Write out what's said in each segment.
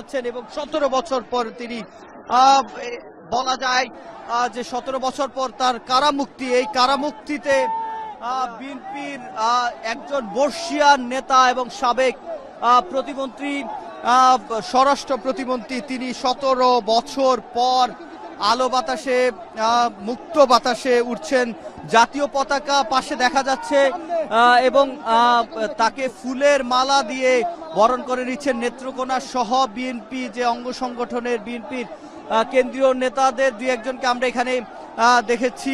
আছেন এবং সতেরো বছর পর তিনি বলা যায় যে সতেরো বছর পর তার কারামুক্তি, এই কারামুক্তিতে বিএনপির একজন বর্ষিয়ান নেতা এবং সাবেক প্রতিমন্ত্রী স্বরাষ্ট্র প্রতিমন্ত্রী, তিনি সতেরো বছর পর আলো বাতাসে মুক্ত বাতাসে উঠছেন। জাতীয় পতাকা পাশে দেখা যাচ্ছে এবং তাকে ফুলের মালা দিয়ে বরণ করে নিচ্ছেন নেত্রকোনা সহ বিএনপি যে অঙ্গ সংগঠনের বিএনপির কেন্দ্রীয় নেতাদের দুই একজনকে আমরা এখানে দেখেছি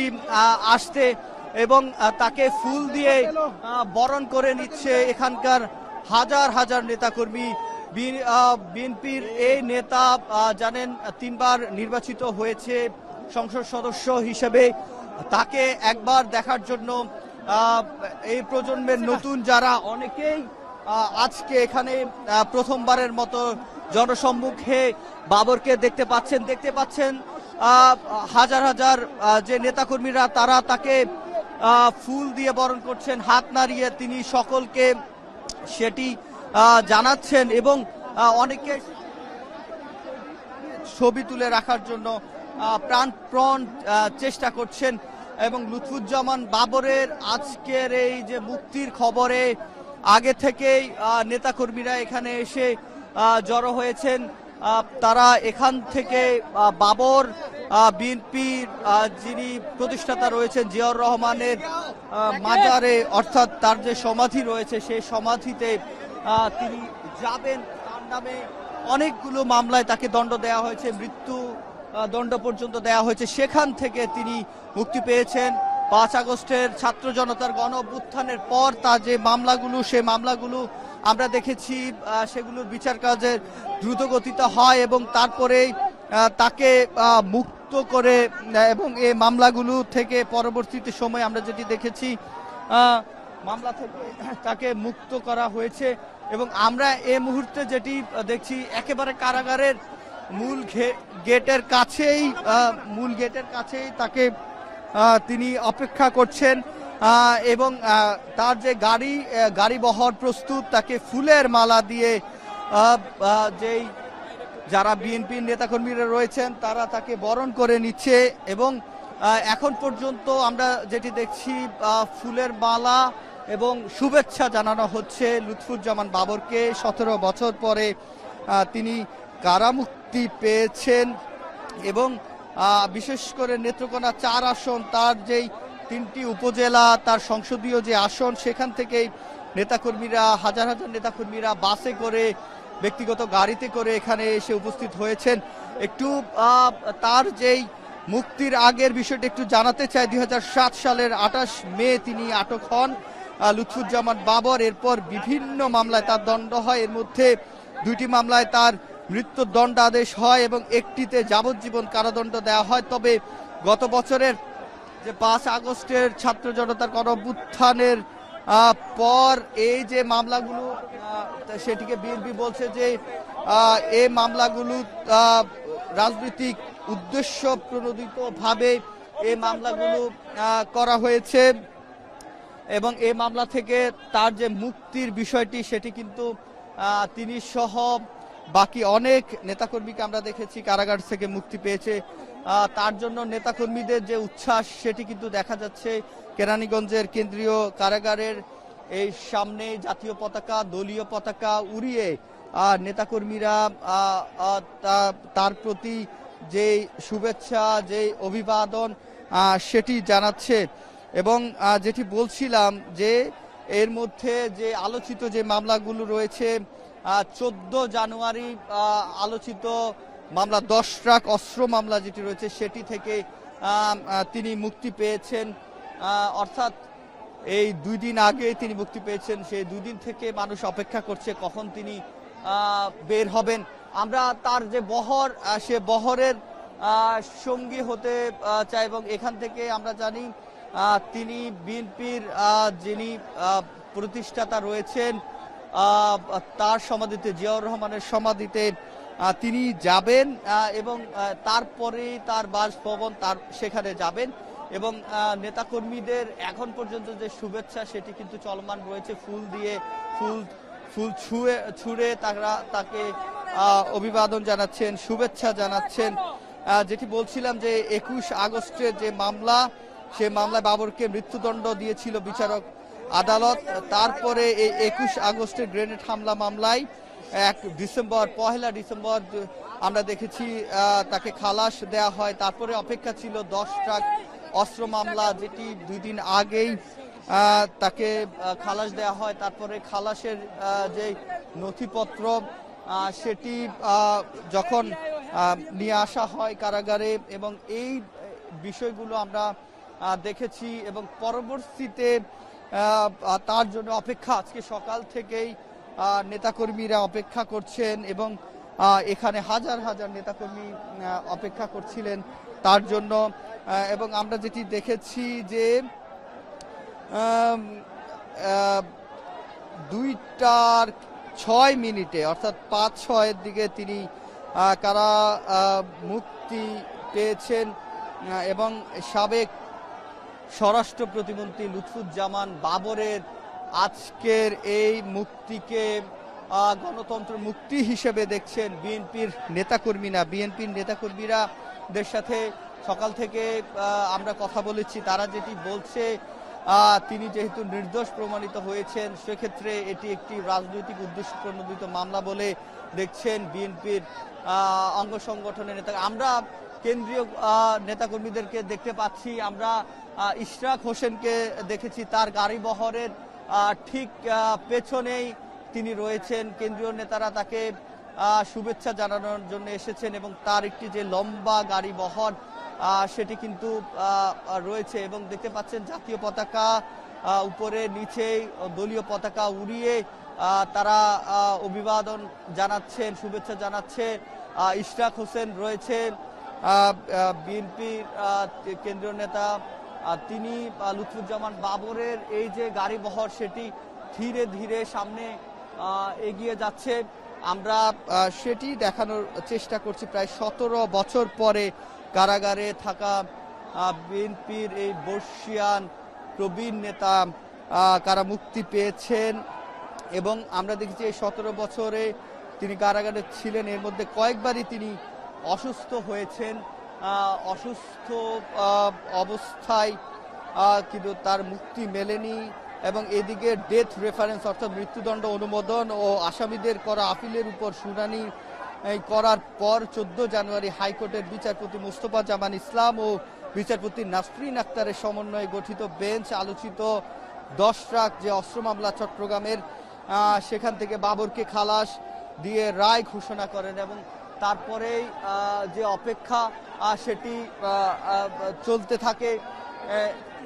আসতে এবং তাকে ফুল দিয়ে বরণ করে নিচ্ছে এখানকার হাজার হাজার নেতাকর্মী। বিএনপির এই নেতা জানেন, তিনবার নির্বাচিত হয়েছে সংসদ সদস্য হিসেবে। তাকে একবার দেখার জন্য এই প্রজন্মের নতুন যারা, অনেকেই আজকে এখানে প্রথমবারের মতো জনসম্মুখে বাবরকে দেখতে পাচ্ছেন দেখতে পাচ্ছেন হাজার হাজার যে নেতাকর্মীরা, তারা তাকে ফুল দিয়ে বরণ করছেন, হাত নাড়িয়ে তিনি সকলকে সেটি জানাচ্ছেন এবং অনেকে ছবি তুলে রাখার জন্য প্রাণপ্রণ চেষ্টা করছেন এবং লুৎফুজ্জামান বাবরের আজকের এই যে মুক্তির খবরে আগে থেকেই নেতাকর্মীরা এখানে এসে জড়ো হয়েছেন। তারা এখান থেকে বাবর বিএনপির যিনি প্রতিষ্ঠাতা রয়েছেন, জিয়াউর রহমানের মাজারে, অর্থাৎ তার যে সমাধি রয়েছে, সেই সমাধিতে তিনি যাবেন। তার নামে অনেকগুলো মামলায় তাকে দণ্ড দেওয়া হয়েছে, মৃত্যু দণ্ড পর্যন্ত দেওয়া হয়েছে। সেখান থেকে তিনি মুক্তি পেয়েছেন। পাঁচ আগস্টের ছাত্র জনতার গণ অভ্যুত্থানের পর তার যে মামলাগুলো, সে মামলাগুলো আমরা দেখেছি সেগুলোর বিচার কাজের দ্রুত গতিতে হয় এবং তারপরেই তাকে মুক্ত করে এবং এই মামলাগুলো থেকে পরবর্তীতে সময় আমরা যেটি দেখেছি মামলা থেকে তাকে মুক্ত করা হয়েছে এবং আমরা এ মুহূর্তে যেটি দেখছি, একেবারে কারাগারের মূল গেটের কাছেই মূল গেটের কাছেই তাকে তিনি অপেক্ষা করছেন এবং তার যে গাড়ি গাড়ি বহর প্রস্তুত, তাকে ফুলের মালা দিয়ে যেই যারা বিএনপির নেতাকর্মীরা রয়েছেন, তারা তাকে বরণ করে নিচ্ছে এবং এখন পর্যন্ত আমরা যেটি দেখছি ফুলের মালা এবং শুভেচ্ছা জানানো হচ্ছে লুৎফুজ্জামান বাবরকে। সতেরো বছর পরে তিনি কারামুক্তি পেয়েছেন এবং বিশেষ করে নেত্রকোনা চার আসন, তার যেই তিনটি উপজেলা, তার সংসদীয় যে আসন, সেখান থেকেই নেতাকর্মীরা, হাজার হাজার নেতাকর্মীরা বাসে করে, ব্যক্তিগত গাড়িতে করে এখানে এসে উপস্থিত হয়েছেন। একটু তার যেই মুক্তির আগের বিষয়টা একটু জানাতে চাই, দুই হাজার সাত সালের আঠাশ মে তিনি আটক হন লুৎফুজ্জামান বাবর। এরপর বিভিন্ন মামলায় তার দণ্ড হয়। এর মধ্যে দুইটি মামলায় তার মৃত্যুর দণ্ডাদেশ হয় এবং একটিতে যাবজ্জীবন কারাদণ্ড দেওয়া হয়। তবে গত বছরের যে পাঁচ আগস্টের ছাত্র জনতার গণঅভ্যুত্থানের আহ, পর এই যে মামলাগুলো সেটিকে বিএনপি বলছে যে এই মামলাগুলো রাজনৈতিক উদ্দেশ্য প্রণোদিত ভাবে এই মামলাগুলো করা হয়েছে এবং এই মামলা থেকে তার যে মুক্তির বিষয়টি সেটি কিন্তু তিনি সহ বাকি অনেক নেতাকর্মীকে আমরা দেখেছি, কারাগার থেকে মুক্তি পেয়েছে। তার জন্য নেতাকর্মীদের যে উচ্ছ্বাস, সেটি কিন্তু দেখা যাচ্ছে কেরানীগঞ্জের কেন্দ্রীয় কারাগারের এই সামনে জাতীয় পতাকা, দলীয় পতাকা উড়িয়ে নেতাকর্মীরা তার প্রতি যে শুভেচ্ছা, যে অভিবাদন সেটি জানাচ্ছে। এবং যেটি বলছিলাম যে, এর মধ্যে যে আলোচিত যে মামলাগুলো রয়েছে চোদ্দ জানুয়ারি আলোচিত মামলা, দশ ট্রাক অস্ত্র মামলা যেটি রয়েছে, সেটি থেকে তিনি মুক্তি পেয়েছেন। অর্থাৎ এই দুই দিন আগে তিনি মুক্তি পেয়েছেন, সেই দুই দিন থেকে মানুষ অপেক্ষা করছে কখন তিনি বের হবেন। আমরা তার যে বহর সে বহরের সঙ্গী হতে চাই এবং এখান থেকে আমরা জানি তিনি বিএনপির যিনি প্রতিষ্ঠাতা রয়েছেন তার সমাধিতে, জিয়াউর রহমানের সমাধিতে তিনি যাবেন এবং তারপরে তার বাসভবন তার, সেখানে যাবেন। এবং নেতাকর্মীদের এখন পর্যন্ত যে শুভেচ্ছা, সেটি কিন্তু চলমান রয়েছে। ফুল দিয়ে ফুল ফুল ছুঁয়ে, ছুঁড়ে তারা তাকে অভিবাদন জানাচ্ছেন, শুভেচ্ছা জানাচ্ছেন। যেটি বলছিলাম যে, একুশ আগস্টের যে মামলা, সে মামলায় বাবরকে মৃত্যুদণ্ড দিয়েছিল বিচারক আদালত তারপরে এই একুশ আগস্টের গ্রেনেড হামলা মামলায় এক ডিসেম্বর, পহেলা ডিসেম্বর আমরা দেখেছি তাকে খালাস দেয়া হয়। তারপরে অপেক্ষা ছিল দশ ট্রাক অস্ত্র মামলা, যেটি দুই দিন আগেই তাকে খালাস দেয়া হয়। তারপরে খালাসের যে নথিপত্র সেটি যখন নিয়ে আসা হয় কারাগারে এবং এই বিষয়গুলো আমরা দেখেছি এবং পরবর্তীতে তার জন্য অপেক্ষা আজকে সকাল থেকেই নেতাকর্মীরা অপেক্ষা করছেন এবং এখানে হাজার হাজার নেতাকর্মী অপেক্ষা করছিলেন তার জন্য। এবং আমরা যেটি দেখেছি যে দুইটার ছয় মিনিটে, অর্থাৎ পাঁচ ছয়ের দিকে তিনি কারা মুক্তি পেয়েছেন এবং সাবেক স্বরাষ্ট্র প্রতিমন্ত্রী লুৎফুজ্জামান বাবরের আজকের এই মুক্তিকে গণতন্ত্র মুক্তি হিসেবে দেখছেন বিএনপির নেতাকর্মীরা। বিএনপির নেতাকর্মীরা দের সাথে সকাল থেকে আমরা কথা বলেছি। তারা যেটি বলছে তিনি যেহেতু নির্দোষ প্রমাণিত হয়েছেন, সেক্ষেত্রে এটি একটি রাজনৈতিক উদ্দেশ্য প্রণোদিত মামলা বলে দেখছেন বিএনপির অঙ্গ সংগঠনের নেতা। আমরা কেন্দ্রীয় নেতাকর্মীদেরকে দেখতে পাচ্ছি আমরা। ইশরাক হোসেনকে দেখেছি, তার গাড়ি বহরের ঠিক পেছনেই তিনি রয়েছেন। কেন্দ্রীয় নেতারা তাকে শুভেচ্ছা জানানোর জন্য এসেছেন এবং তার একটি যে লম্বা গাড়ি বহর সেটি কিন্তু রয়েছে এবং দেখতে পাচ্ছেন জাতীয় পতাকা উপরে নিচে দলীয় পতাকা উড়িয়ে তারা অভিবাদন জানাচ্ছেন, শুভেচ্ছা জানাচ্ছে। ইশরাক হোসেন রয়েছেন বিএনপির কেন্দ্রীয় নেতা তিনি লুৎফুজ্জামান বাবরের এই যে গাড়ি বহর, সেটি ধীরে ধীরে সামনে এগিয়ে যাচ্ছে। আমরা সেটি দেখানোর চেষ্টা করছি। প্রায় সতেরো বছর পরে কারাগারে থাকা বিএনপির এই বর্ষিয়ান প্রবীণ নেতা কারা মুক্তি পেয়েছেন। এবং আমরা দেখেছি এই সতেরো বছরে তিনি কারাগারে ছিলেন। এর মধ্যে কয়েকবারই তিনি অসুস্থ হয়েছেন অসুস্থ অবস্থায় কিন্তু তার মুক্তি মেলেনি এবং এদিকে ডেথ রেফারেন্স অর্থাৎ মৃত্যুদণ্ড অনুমোদন ও আসামিদের করা আপিলের উপর শুনানি করার পর চোদ্দ জানুয়ারি হাইকোর্টের বিচারপতি মুস্তফা জামান ইসলাম ও বিচারপতি নাসরিন আক্তারের সমন্বয়ে গঠিত বেঞ্চ আলোচিত দশ ট্রাক যে অস্ত্র মামলা চট্টগ্রামের সেখান থেকে বাবরকে খালাস দিয়ে রায় ঘোষণা করেন এবং তারপরেই যে অপেক্ষা সেটি চলতে থাকে।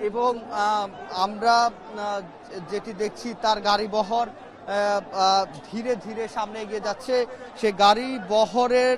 এবং আমরা যেটি দেখছি, তার গাড়ি বহর ধীরে ধীরে সামনে এগিয়ে যাচ্ছে। সে গাড়ি বহরের